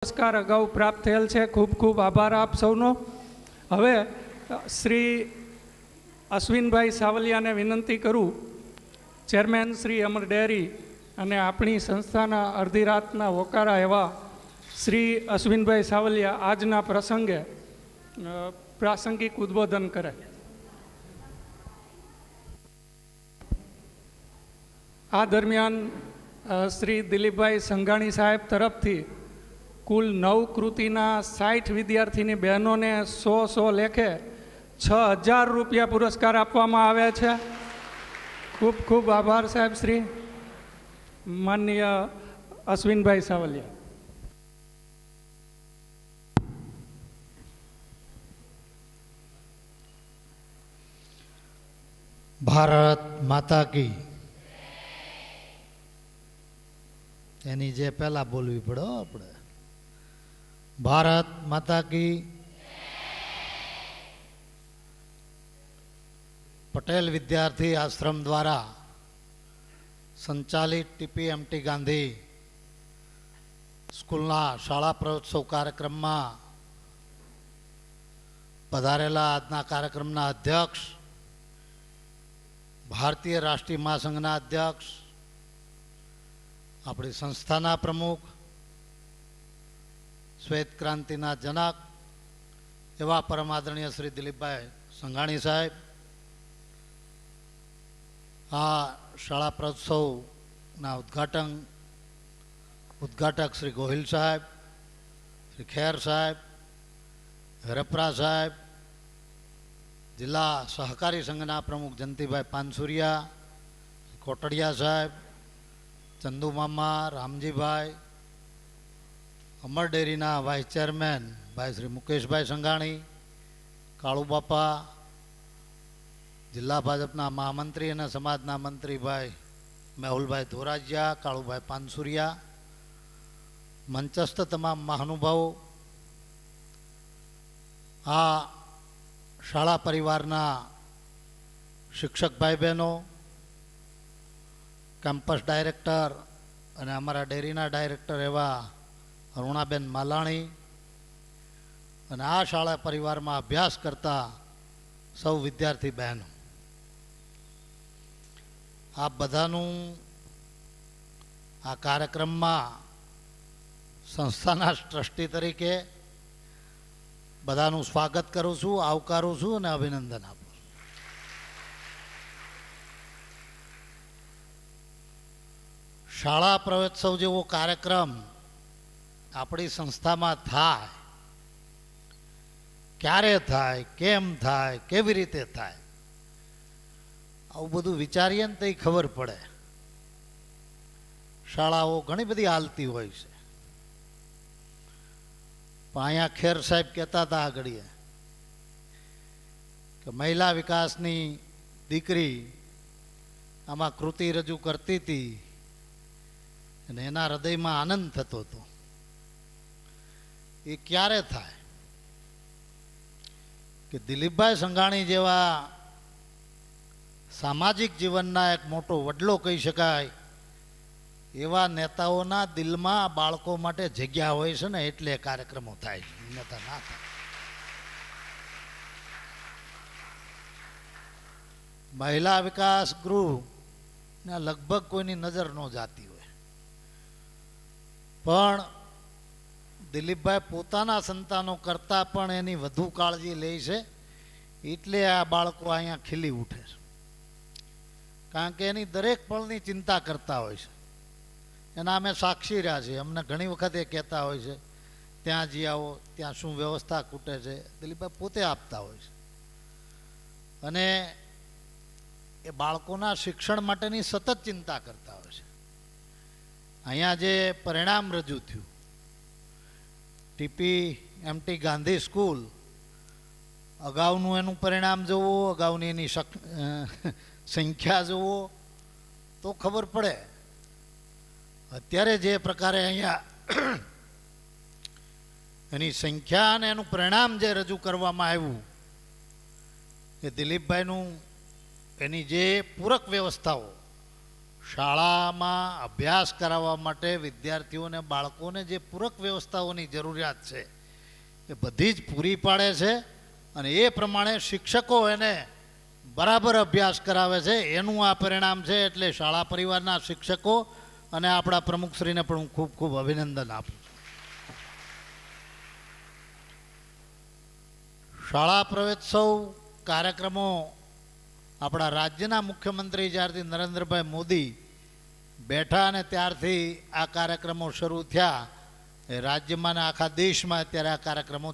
પુરસ્કાર અગાઉ પ્રાપ્ત થયેલ છે. ખૂબ ખૂબ આભાર આપ સૌનો. હવે શ્રી અશ્વિનભાઈ સાવલિયાને વિનંતી કરું. ચેરમેન શ્રી અમર ડેરી અને આપણી સંસ્થાના અડધી રાતના હોકારા એવા શ્રી અશ્વિનભાઈ સાવલિયા આજના પ્રસંગે પ્રાસંગિક ઉદ્બોધન કરે. આ દરમિયાન શ્રી દિલીપભાઈ સંઘાણી સાહેબ તરફથી કુલ નવ કૃતિના સાઠ વિદ્યાર્થીની બહેનોને સો સો લેખે છ હજાર રૂપિયા પુરસ્કાર આપવામાં આવ્યા છે. ખૂબ ખૂબ આભાર સાહેબ શ્રી. માનનીય અશ્વિનભાઈ સાવલિયા. ભારત માતા કી. એની જે પહેલા બોલવી પડે આપણે. ભારત માતા કી પટેલ વિદ્યાર્થી આશ્રમ દ્વારા સંચાલિત ટીપીએમટી ગાંધી સ્કૂલના શાળા પ્રવોત્સવ કાર્યક્રમમાં પધારેલા આજના કાર્યક્રમના અધ્યક્ષ ભારતીય રાષ્ટ્રીય મહાસંઘના અધ્યક્ષ આપણી સંસ્થાના પ્રમુખ શ્વેત ક્રાંતિના જનક એવા પરમાદરણીય શ્રી દિલીપભાઈ સંઘાણી સાહેબ, આ શાળા પ્રોત્સવના ઉદ્ઘાટન ઉદ્ઘાટક શ્રી ગોહિલ સાહેબ, શ્રી ખેર સાહેબ, હરપરા સાહેબ, જિલ્લા સહકારી સંઘના પ્રમુખ જંતીભાઈ પાનસુરિયા કોટડિયા સાહેબ ચંદુમામા રામજીભાઈ અમર ડેરીના વાઇસ ચેરમેન ભાઈ શ્રી મુકેશભાઈ સંઘાણી, કાળુ બાપા, જિલ્લા ભાજપના મહામંત્રી અને સમાજના મંત્રી ભાઈ મેહુલભાઈ ધોરાજીયા, કાળુભાઈ પાનસુરિયા, મંચસ્થ તમામ મહાનુભાવો, આ શાળા પરિવારના શિક્ષક ભાઈ બહેનો કેમ્પસ ડાયરેક્ટર અને અમારા ડેરીના ડાયરેક્ટર એવા અરુણાબેન માલાણી અને આ શાળા પરિવારમાં અભ્યાસ કરતા સૌ વિદ્યાર્થી બહેનો. આ બધાનું આ કાર્યક્રમમાં સંસ્થાના ટ્રસ્ટી તરીકે બધાનું સ્વાગત કરું છું, આવકારું છું અને અભિનંદન આપું શાળા પ્રવેત્સવ જેવો કાર્યક્રમ આપણી સંસ્થામાં થાય. ક્યારે થાય, કેમ થાય, કેવી રીતે થાય? આવું બધું વિચારીએ ને તો ખબર પડે. શાળાઓ ઘણી બધી હાલતી હોય છે. પણ અહીંયા ખેર સાહેબ કહેતા હતા આગળીએ કે મહિલા વિકાસની દીકરી આમાં કૃતિ રજૂ કરતી હતી અને એના હૃદયમાં આનંદ થતો હતો. એ ક્યારે થાય? કે દિલીપભાઈ સંઘાણી જેવા સામાજિક જીવનના એક મોટો વડલો કહી શકાય, એવા નેતાઓના દિલમાં બાળકો માટે જગ્યા હોય છે ને એટલે કાર્યક્રમો થાય છે. નેતા ના થાય. મહિલા વિકાસ ગૃહ લગભગ કોઈની નજર ન જાતી હોય. પણ દિલીપભાઈ પોતાના સંતાનો કરતાં પણ એની વધુ કાળજી લે છે. એટલે આ બાળકો અહીંયા ખીલી ઉઠે છે. કારણ કે એની દરેક પળની ચિંતા કરતા હોય છે. એના અમે સાક્ષી રહ્યા છીએ. અમને ઘણી વખત એ કહેતા હોય છે, ત્યાં જી આવો, ત્યાં શું વ્યવસ્થા ખૂટે છે? દિલીપભાઈ પોતે આપતા હોય છે. અને એ બાળકોના શિક્ષણ માટેની સતત ચિંતા કરતા હોય છે. અહીંયા જે પરિણામ રજૂ થયું ટીપી એમટી ગાંધી સ્કૂલ. અગાઉનું એનું પરિણામ જોવો, અગાઉની એની સંખ્યા જોવો, તો ખબર પડે. અત્યારે જે પ્રકારે અહીંયા એની સંખ્યા અને એનું પરિણામ જે રજૂ કરવામાં આવ્યું, એ દિલીપભાઈનું એની જે પૂરક વ્યવસ્થાઓ શાળામાં અભ્યાસ કરાવવા માટે વિદ્યાર્થીઓને, બાળકોને જે પૂરક વ્યવસ્થાઓની જરૂરિયાત છે, એ બધી જ પૂરી પાડે છે અને એ પ્રમાણે શિક્ષકો એને બરાબર અભ્યાસ કરાવે છે. એનું આ પરિણામ છે એટલે શાળા પરિવારના શિક્ષકો અને આપણા પ્રમુખશ્રીને પણ હું ખૂબ ખૂબ અભિનંદન આપું શાળા પ્રવેત્સવ કાર્યક્રમો આપણા રાજ્યના મુખ્યમંત્રી જ્યારથી નરેન્દ્રભાઈ મોદી બેઠા અને ત્યારથી આ કાર્યક્રમો શરૂ થયા રાજ્યમાં આખા દેશમાં અત્યારે આ કાર્યક્રમો